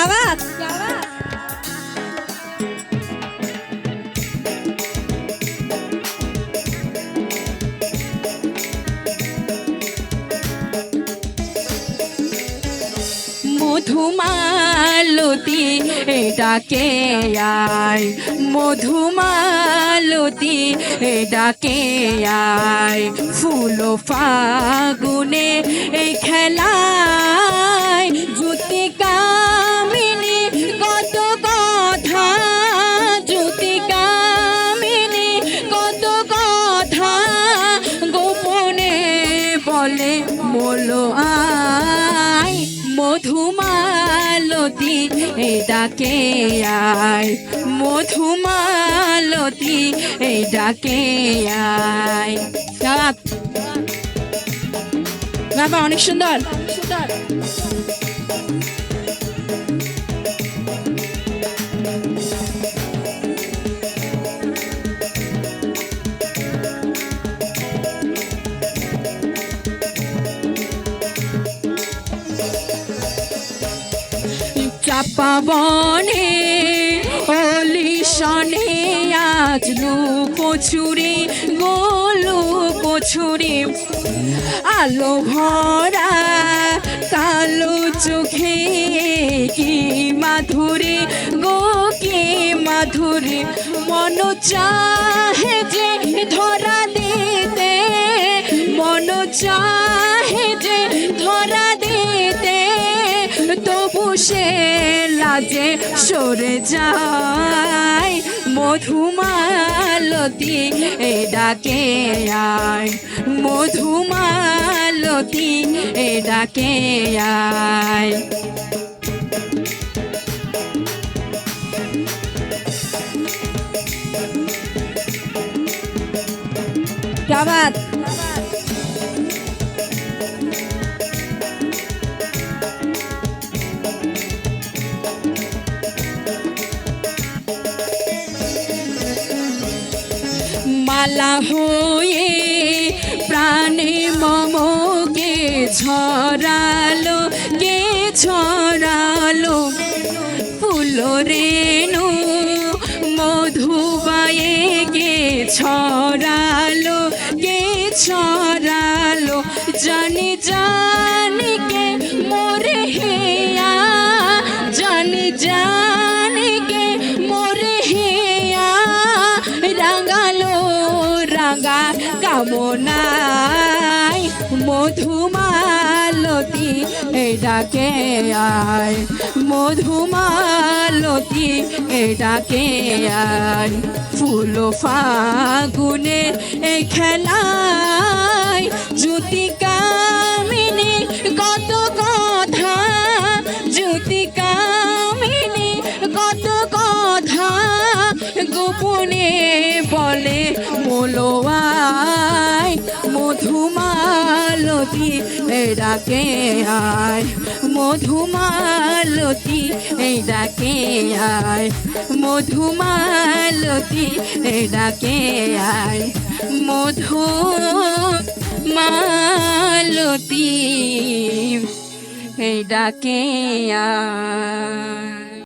क्या बात क्या बात মধুমালতী ডাকে আয় মধুমালতী ডাকে আয় ফুল ফাগুনে এই বলে মোলো আয় মধুমালতি ডাকে আয় মধুমালতি ডাকে আয়। বাবা অনেক সুন্দর সুন্দর। চাপা বনে অলিশনে আজ লুকোছুরি গোলু কছুরি আলো ভরা, কালো চোখে, কি মাধুরী, গো কি মাধুরী। মন চাহে যে ধরা দিতে, মন চাহে যে ধরা সে লাজে সরে যায় মধুমালতী এ ডাকে আয় মধুমালতী এ ডাকে আয় क्या बात মালা হয়ে প্রাণে মমকে ছড়ালো কে ছড়ালো? ফুল রেণু মধুবায়ে কে ছড়ালো কে ছড়ালো? জানি জানি রাঙা কামনায় মধুমালতী এই ডাকে আয়, মধুমালতী এই ডাকে আয়। ফুল ফাগুনে এই খেলায় জ্যোতি কামিনী কত কথা জ্যোতি কামিনী কত কথা গোপনে বলে মোলোয়ায় মধুমালতী ডাকে আয় মধুমালতি ডাকে আয় মধুমালতী ডাকে আয় মধু মালতী ডাকে আয়।